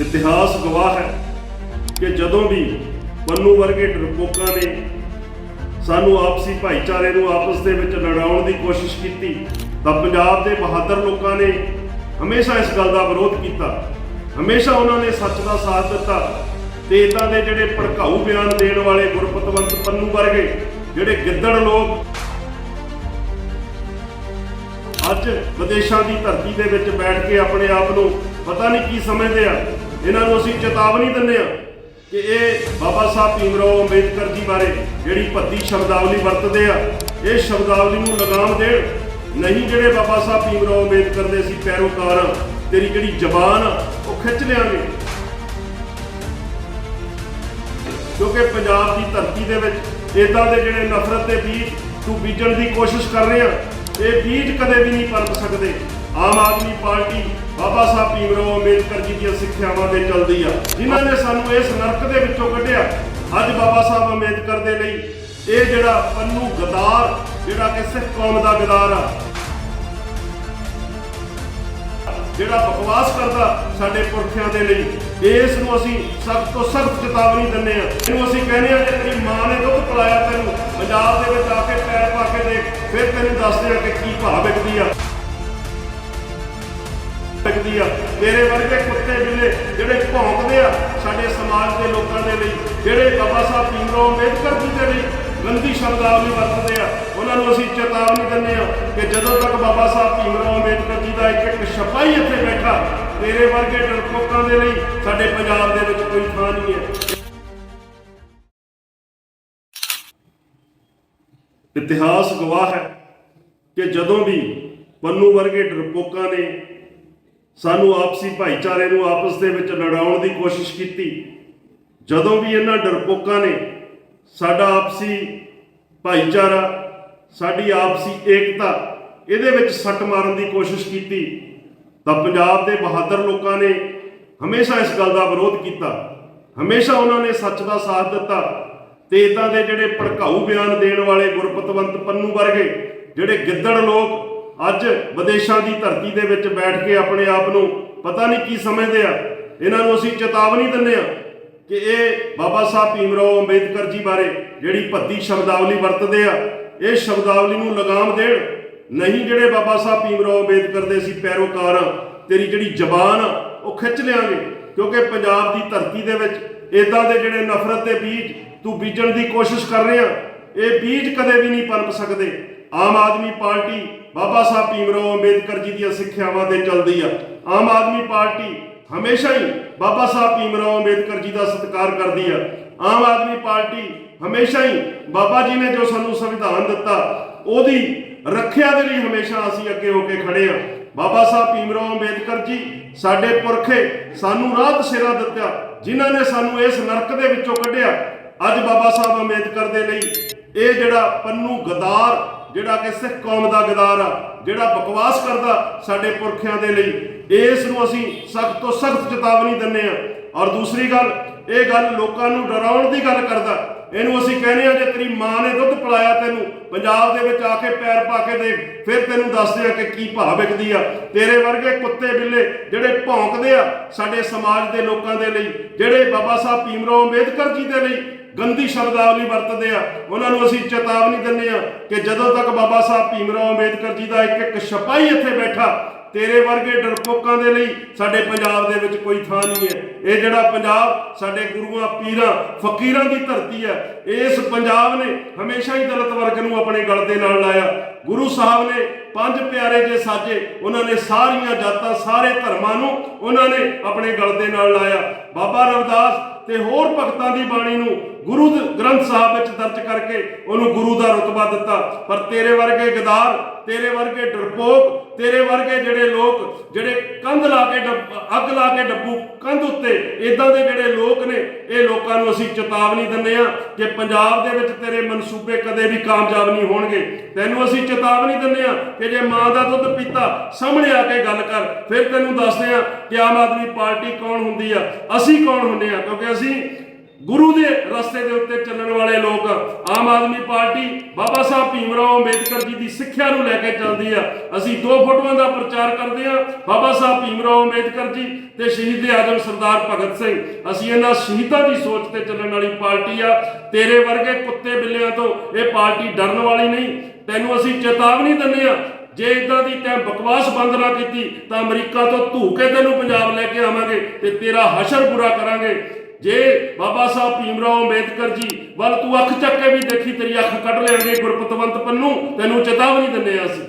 ਇਤਿਹਾਸ ਗਵਾਹ ਹੈ ਕਿ ਜਦੋਂ ਵੀ ਪੰਨੂ ਵਰਗੇ ਡਰਪੋਕਾਂ ਨੇ ਸਾਨੂੰ ਆਪਸੀ ਭਾਈਚਾਰੇ ਨੂੰ ਆਪਸ ਦੇ ਵਿੱਚ ਲੜਾਉਣ ਦੀ ਕੋਸ਼ਿਸ਼ ਕੀਤੀ, ਤਾਂ ਪੰਜਾਬ ਦੇ ਬਹਾਦਰ ਲੋਕਾਂ ਨੇ ਹਮੇਸ਼ਾ ਇਸ ਗੱਲ ਦਾ ਵਿਰੋਧ ਕੀਤਾ। ਹਮੇਸ਼ਾ ਉਹਨਾਂ ਨੇ ਸੱਚ ਦਾ ਸਾਥ ਦਿੱਤਾ ਤੇ ਇਦਾਂ ਦੇ ਜਿਹੜੇ ਭੜਕਾਊ ਬਿਆਨ ਦੇਣ ਵਾਲੇ ਗੁਰਪਤਵੰਤ ਪੰਨੂ ਵਰਗੇ, ਜਿਹੜੇ ਗਿੱਦੜ ਲੋਕ ਅੱਜ ਵਿਦੇਸ਼ਾਂ ਦੀ ਧਰਤੀ ਦੇ ਵਿੱਚ ਬੈਠ ਕੇ ਆਪਣੇ ਆਪ ਨੂੰ ਪਤਾ ਨਹੀਂ ਕੀ ਸਮਝਦੇ ਆ। ਇਹਨਾਂ ਨੂੰ ਅਸੀਂ ਚੇਤਾਵਨੀ ਦਿੰਦੇ ਆ ਕਿ ਇਹ ਬਾਬਾ ਸਾਹਿਬ ਭੀਮਰਾਓ ਅੰਬੇਦਕਰ ਜੀ ਬਾਰੇ ਜਿਹੜੀ ਭੱਦੀ ਸ਼ਬਦਾਵਲੀ ਵਰਤਦੇ ਆ, ਇਹ ਸ਼ਬਦਾਵਲੀ ਨੂੰ ਲਗਾਮ ਦੇਣ। ਨਹੀਂ ਜਿਹੜੇ ਬਾਬਾ ਸਾਹਿਬ ਭੀਮਰਾਓ ਅੰਬੇਦਕਰ ਦੇ ਅਸੀਂ ਪੈਰੋਕਾਰ ਆ, ਤੇਰੀ ਜਿਹੜੀ ਜ਼ਬਾਨ ਆ, ਉਹ ਖਿੱਚ ਲਿਆਂਗੇ। ਕਿਉਂਕਿ ਪੰਜਾਬ ਦੀ ਧਰਤੀ ਦੇ ਵਿੱਚ ਇਦਾਂ ਦੇ ਜਿਹੜੇ ਨਫ਼ਰਤ ਦੇ ਬੀਜ ਤੂੰ ਬੀਜਣ ਦੀ ਕੋਸ਼ਿਸ਼ ਕਰ ਰਿਹਾ ਇਹ ਬੀਜ ਕਦੇ ਵੀ ਨਹੀਂ ਪਰਤ ਸਕਦੇ। ਆਮ ਆਦਮੀ ਪਾਰਟੀ ਬਾਬਾ ਸਾਹਿਬ ਭੀਮਰਾਓ ਅੰਬੇਦਕਰ ਜੀ ਦੀਆਂ ਸਿੱਖਿਆਵਾਂ ਤੇ ਚੱਲਦੀ ਆ। ਜਿਨ੍ਹਾਂ ਨੇ ਸਾਨੂੰ ਇਸ ਨਰਕ ਦੇ ਵਿੱਚੋਂ ਕੱਢਿਆ। ਅੱਜ ਬਾਬਾ ਸਾਹਿਬ ਅੰਬੇਦਕਰ ਦੇ ਲਈ ਇਹ ਜਿਹੜਾ ਪੰਨੂ ਗਦਾਰ, ਜਿਹੜਾ ਕਿ ਸਿੱਖ ਕੌਮ ਦਾ ਗਦਾਰ ਆ, ਜਿਹੜਾ ਬਕਵਾਸ ਕਰਦਾ ਸਾਡੇ ਪੁਰਖਿਆਂ ਦੇ ਲਈ, ਇਸ ਨੂੰ ਅਸੀਂ ਸਖਤ ਤੋਂ ਸਖਤ ਚੇਤਾਵਨੀ ਦਿੰਦੇ ਆ ਇਹਨੂੰ ਅਸੀਂ ਕਹਿੰਦੇ ਆ ਜੇ ਤੇਰੀ ਮਾਂ ਨੇ ਦੁੱਧ ਪਿਲਾਇਆ ਤੈਨੂੰ। ਪੰਜਾਬ ਦੇ ਵਿੱਚ ਆ ਕੇ ਪੈਰ ਪਾ ਕੇ ਦੇਖ, ਫਿਰ ਤੈਨੂੰ ਦੱਸਦੇ ਆ ਕਿ ਕੀ ਭਾਅ ਵਿਕਦੀ ਆ। ਵਿਕਦੀ ਆ। ਤੇਰੇ ਵਰਗੇ ਕੁੱਤੇ ਬਿੱਲੇ ਜਿਹੜੇ ਭੌਂਕਦੇ ਆ ਸਾਡੇ ਸਮਾਜ ਦੇ ਲੋਕਾਂ ਦੇ ਲਈ, ਜਿਹੜੇ ਬਾਬਾ ਸਾਹਿਬ ਭੀਮਰਾਓ ਅੰਬੇਦਕਰ ਜੀ ਦੇ ਲਈ ਗੰਦੀ ਸ਼ਬਦਾਵਲੀ ਵਰਤਦੇ ਆ, ਉਹਨਾਂ ਨੂੰ ਅਸੀਂ ਚੇਤਾਵਨੀ ਦਿੰਦੇ ਆ ਕਿ ਜਦੋਂ ਤੱਕ ਬਾਬਾ ਸਾਹਿਬ ਭੀਮਰਾਓ ਅੰਬੇਦਕਰ ਜੀ ਦਾ ਇੱਕ ਇੱਕ ਸਿਪਾਹੀ ਇੱਥੇ ਬੈਠਾ, ਤੇਰੇ ਵਰਗੇ ਡਰਪੋਕਾਂ ਦੇ ਲਈ ਸਾਡੇ ਪੰਜਾਬ ਦੇ ਵਿੱਚ ਕੋਈ ਥਾਂ ਨਹੀਂ ਹੈ। ਇਤਿਹਾਸ ਗਵਾਹ ਹੈ ਕਿ ਜਦੋਂ ਵੀ ਪੰਨੂ ਵਰਗੇ ਡਰਪੋਕਾਂ ਨੇ ਸਾਨੂੰ ਆਪਸੀ ਭਾਈਚਾਰੇ ਨੂੰ ਆਪਸ ਦੇ ਵਿੱਚ ਲੜਾਉਣ ਦੀ ਕੋਸ਼ਿਸ਼ ਕੀਤੀ। ਜਦੋਂ ਵੀ ਇਹਨਾਂ ਡਰਪੋਕਾਂ ਨੇ ਸਾਡਾ ਆਪਸੀ ਭਾਈਚਾਰਾ, ਸਾਡੀ ਆਪਸੀ ਏਕਤਾ, ਇਹਦੇ ਵਿੱਚ ਸੱਟ ਮਾਰਨ ਦੀ ਕੋਸ਼ਿਸ਼ ਕੀਤੀ, ਤਾਂ ਪੰਜਾਬ ਦੇ ਬਹਾਦਰ ਲੋਕਾਂ ਨੇ ਹਮੇਸ਼ਾ ਇਸ ਗੱਲ ਦਾ ਵਿਰੋਧ ਕੀਤਾ। ਹਮੇਸ਼ਾ ਉਹਨਾਂ ਨੇ ਸੱਚ ਦਾ ਸਾਥ ਦਿੱਤਾ ਤੇ ਇਦਾਂ ਦੇ ਜਿਹੜੇ ਭੜਕਾਊ ਬਿਆਨ ਦੇਣ ਵਾਲੇ ਗੁਰਪਤਵੰਤ ਪੰਨੂ ਵਰਗੇ, ਜਿਹੜੇ ਗਿੱਦੜ ਲੋਕ ਅੱਜ ਵਿਦੇਸ਼ਾਂ ਦੀ ਧਰਤੀ ਦੇ ਵਿੱਚ ਬੈਠ ਕੇ ਆਪਣੇ ਆਪ ਨੂੰ ਪਤਾ ਨਹੀਂ ਕੀ ਸਮਝਦੇ ਆ। ਇਹਨਾਂ ਨੂੰ ਅਸੀਂ ਚੇਤਾਵਨੀ ਦਿੰਦੇ ਆ ਕਿ ਇਹ ਬਾਬਾ ਸਾਹਿਬ ਭੀਮਰਾਓ ਅੰਬੇਦਕਰ ਜੀ ਬਾਰੇ ਜਿਹੜੀ ਭੱਦੀ ਸ਼ਬਦਾਵਲੀ ਵਰਤਦੇ ਆ, ਇਹ ਸ਼ਬਦਾਵਲੀ ਨੂੰ ਲਗਾਮ ਦੇਣ। ਨਹੀਂ ਜਿਹੜੇ ਬਾਬਾ ਸਾਹਿਬ ਭੀਮਰਾਓ ਅੰਬੇਦਕਰ ਦੇ ਅਸੀਂ ਪੈਰੋਕਾਰ ਆ, ਤੇਰੀ ਜਿਹੜੀ ਜ਼ਬਾਨ ਆ, ਉਹ ਖਿੱਚ ਲਿਆਂਗੇ। ਕਿਉਂਕਿ ਪੰਜਾਬ ਦੀ ਧਰਤੀ ਦੇ ਵਿੱਚ ਇਦਾਂ ਦੇ ਜਿਹੜੇ ਨਫ਼ਰਤ ਦੇ ਬੀਜ ਤੂੰ ਬੀਜਣ ਦੀ ਕੋਸ਼ਿਸ਼ ਕਰ ਰਿਹਾ ਇਹ ਬੀਜ ਕਦੇ ਵੀ ਨਹੀਂ ਪਲਪ ਸਕਦੇ। ਆਮ ਆਦਮੀ ਪਾਰਟੀ ਬਾਬਾ ਸਾਹਿਬ ਭੀਮਰਾਓ ਅੰਬੇਦਕਰ ਜੀ ਦੀਆਂ ਸਿੱਖਿਆਵਾਂ ਤੇ ਚੱਲਦੀ ਆ। ਆਮ ਆਦਮੀ ਪਾਰਟੀ ਹਮੇਸ਼ਾ ਹੀ ਬਾਬਾ ਸਾਹਿਬ ਭੀਮਰਾਓ ਅੰਬੇਦਕਰ ਜੀ ਦਾ ਸਤਿਕਾਰ ਕਰਦੀ ਆ। ਆਮ ਆਦਮੀ ਪਾਰਟੀ ਹਮੇਸ਼ਾ ਹੀ ਬਾਬਾ ਜੀ ਨੇ ਜੋ ਸਾਨੂੰ ਸੰਵਿਧਾਨ ਦਿੱਤਾ, ਉਹਦੀ ਰੱਖਿਆ ਦੇ ਲਈ ਹਮੇਸ਼ਾ ਅਸੀਂ ਅੱਗੇ ਹੋ ਕੇ ਖੜੇ ਆ। ਬਾਬਾ ਸਾਹਿਬ ਭੀਮਰਾਓ ਅੰਬੇਦਕਰ ਜੀ, ਸਾਡੇ ਪੁਰਖੇ ਸਾਨੂੰ ਰਾਹ ਦਸ਼ੇਰਾ ਦਿੱਤਾ, ਜਿਨ੍ਹਾਂ ਨੇ ਸਾਨੂੰ ਇਸ ਨਰਕ ਦੇ ਵਿੱਚੋਂ ਕੱਢਿਆ। ਅੱਜ ਬਾਬਾ ਸਾਹਿਬ ਅੰਬੇਦਕਰ ਦੇ ਲਈ ਇਹ ਜਿਹੜਾ ਪੰਨੂ ਗਦਾਰ, ਜਿਹੜਾ ਕਿ ਸਿੱਖ ਕੌਮ ਦਾ ਗਦਾਰ ਆ, ਜਿਹੜਾ ਬਕਵਾਸ ਕਰਦਾ ਸਾਡੇ ਪੁਰਖਿਆਂ ਦੇ ਲਈ ਇਸ ਨੂੰ ਅਸੀਂ ਸਖਤ ਤੋਂ ਸਖਤ ਚੇਤਾਵਨੀ ਦਿੰਦੇ ਆ ਔਰ ਦੂਸਰੀ ਗੱਲ, ਇਹ ਗੱਲ ਲੋਕਾਂ ਨੂੰ ਡਰਾਉਣ ਦੀ ਗੱਲ ਕਰਦਾ। ਇਹਨੂੰ ਅਸੀਂ ਕਹਿੰਦੇ ਆ ਜੇ ਤੇਰੀ ਮਾਂ ਨੇ ਦੁੱਧ ਪਿਲਾਇਆ ਤੈਨੂੰ, ਪੰਜਾਬ ਦੇ ਵਿੱਚ ਆ ਕੇ ਪੈਰ ਪਾ ਕੇ ਦੇ ਫਿਰ ਤੈਨੂੰ ਦੱਸਦੇ ਆ ਕਿ ਕੀ ਭਾਅ ਵਿਕਦੀ ਆ। ਤੇਰੇ ਵਰਗੇ ਕੁੱਤੇ ਬਿੱਲੇ ਜਿਹੜੇ ਭੌਂਕਦੇ ਆ ਸਾਡੇ ਸਮਾਜ ਦੇ ਲੋਕਾਂ ਦੇ ਲਈ, ਜਿਹੜੇ ਬਾਬਾ ਸਾਹਿਬ ਭੀਮ ਰਾਓ ਅੰਬੇਦਕਰ ਜੀ ਦੇ ਲਈ ਗੰਦੀ ਸ਼ਬਦਾਵਲੀ ਵਰਤਦੇ ਆ। ਉਹਨਾਂ ਨੂੰ ਅਸੀਂ ਚੇਤਾਵਨੀ ਦਿੰਦੇ ਆ ਕਿ ਜਦੋਂ ਤੱਕ ਬਾਬਾ ਸਾਹਿਬ ਭੀਮਰਾਓ ਅੰਬੇਦਕਰ ਜੀ ਦਾ ਇੱਕ ਇੱਕ ਸਿਪਾਹੀ ਇੱਥੇ ਬੈਠਾ, ਤੇਰੇ ਵਰਗੇ ਡਰਪੋਕਾਂ ਦੇ ਲਈ ਸਾਡੇ ਪੰਜਾਬ ਦੇ ਵਿੱਚ ਕੋਈ ਥਾਂ ਨਹੀਂ ਹੈ। ਇਹ ਜਿਹੜਾ ਪੰਜਾਬ ਸਾਡੇ ਗੁਰੂਆਂ, ਪੀਰਾਂ, ਫਕੀਰਾਂ ਦੀ ਧਰਤੀ ਹੈ, ਇਸ ਪੰਜਾਬ ਨੇ ਹਮੇਸ਼ਾ ਹੀ ਦਲਿਤ ਵਰਗ ਨੂੰ ਆਪਣੇ ਗਲ ਦੇ ਨਾਲ ਲਾਇਆ। ਗੁਰੂ ਸਾਹਿਬ ਨੇ ਪੰਜ ਪਿਆਰੇ ਜੇ ਸਾਜੇ, ਉਹਨਾਂ ਨੇ ਸਾਰੀਆਂ ਜਾਤਾਂ, ਸਾਰੇ ਧਰਮਾਂ ਨੂੰ ਉਹਨਾਂ ਨੇ ਆਪਣੇ ਗਲ ਦੇ ਨਾਲ ਲਾਇਆ। ਬਾਬਾ ਰਵਿਦਾਸ ਤੇ ਹੋਰ ਭਗਤਾਂ ਦੀ ਬਾਣੀ ਨੂੰ ਗੁਰੂ ਗ੍ਰੰਥ ਸਾਹਿਬ ਵਿੱਚ ਦਰਜ ਕਰਕੇ ਉਹਨੂੰ ਗੁਰੂ ਦਾ ਰਤਬਾ ਦਿੱਤਾ। ਪਰ ਤੇਰੇ ਵਰਗੇ ਗਦਾਰ, ਤੇਰੇ ਵਰਗੇ ਡਰਪੋਕ, ਤੇਰੇ ਵਰਗੇ ਜਿਹੜੇ ਲੋਕ, ਜਿਹੜੇ ਕੰਧ ਲਾ ਕੇ ਅੱਗ ਲਾ ਕੇ ਡੱਬੂ ਕੰਧ ਉੱਤੇ ਇਦਾਂ ਦੇ ਜਿਹੜੇ ਲੋਕ ਨੇ, ਇਹ ਲੋਕਾਂ ਨੂੰ ਅਸੀਂ ਚੇਤਾਵਨੀ ਦਿੰਦੇ ਆ ਕਿ ਪੰਜਾਬ ਦੇ ਵਿੱਚ ਤੇਰੇ ਮਨਸੂਬੇ ਕਦੇ ਵੀ ਕਾਮਯਾਬ ਨਹੀਂ ਹੋਣਗੇ। ਤੈਨੂੰ ਅਸੀਂ ਚੇਤਾਵਨੀ ਦਿੰਦੇ ਆ ਕਿ ਜੇ ਮਾਂ ਦਾ ਦੁੱਧ ਪੀਤਾ, ਸਾਹਮਣੇ ਆ ਕੇ ਗੱਲ ਕਰ, ਫਿਰ ਤੈਨੂੰ ਦੱਸਦੇ ਆ ਕਿ ਆਮ ਆਦਮੀ ਪਾਰਟੀ ਕੌਣ ਹੁੰਦੀ ਆ, ਅਸੀਂ ਕੌਣ ਹੁੰਦੇ ਆ ਕਿਉਂਕਿ ਅਸੀਂ ਗੁਰੂ ਦੇ ਰਸਤੇ ਦੇ ਉੱਤੇ ਚੱਲਣ ਵਾਲੇ ਲੋਕ ਆਮ ਆਦਮੀ ਪਾਰਟੀ ਬਾਬਾ ਸਾਹਿਬ ਭੀਮਰਾਓ ਅੰਬੇਦਕਰ ਜੀ ਦੀ ਸਿੱਖਿਆ ਨੂੰ ਲੈ ਕੇ ਚੱਲਦੀ ਆ। ਅਸੀਂ ਦੋ ਫੋਟੋਆਂ ਦਾ ਪ੍ਰਚਾਰ ਕਰਦੇ ਆ ਬਾਬਾ ਸਾਹਿਬ ਭੀਮਰਾਓ ਅੰਬੇਦਕਰ ਜੀ ਤੇ ਸ਼ਹੀਦ ਆਜਮ ਸਰਦਾਰ ਭਗਤ ਸਿੰਘ। ਅਸੀਂ ਇਹਨਾਂ ਸ਼ਹੀਦਾਂ ਦੀ ਸੋਚ ਤੇ ਚੱਲਣ ਵਾਲੀ ਪਾਰਟੀ ਆ। ਤੇਰੇ ਵਰਗੇ ਕੁੱਤੇ ਬਿੱਲਿਆਂ ਤੋਂ ਇਹ ਪਾਰਟੀ ਡਰਨ ਵਾਲੀ ਨਹੀਂ। ਤੈਨੂੰ ਅਸੀਂ ਚੇਤਾਵਨੀ ਦਿੰਦੇ ਆ ਜੇ ਇਦਾਂ ਦੀ ਤੈਂ ਬਕਵਾਸ ਬੰਦ ਨਾ ਕੀਤੀ ਤਾਂ ਅਮਰੀਕਾ ਤੋਂ ਧੂ ਕੇ ਤੈਨੂੰ ਪੰਜਾਬ ਲੈ ਕੇ ਆਵਾਂਗੇ ਤੇ ਤੇਰਾ ਹਸ਼ਰ ਬੁਰਾ ਕਰਾਂਗੇ। ਜੇ ਬਾਬਾ ਸਾਹਿਬ ਭੀਮਰਾਓ ਅੰਬੇਦਕਰ ਜੀ ਵੱਲ ਤੂੰ ਅੱਖ ਚੱਕ ਕੇ ਵੀ ਦੇਖੀ, ਤੇਰੀ ਅੱਖ ਕੱਢ ਲੈਣਗੇ ਗੁਰਪਤਵੰਤ ਪੰਨੂ, ਤੈਨੂੰ ਚੇਤਾਵਨੀ ਦਿੰਦੇ ਆ ਅਸੀਂ।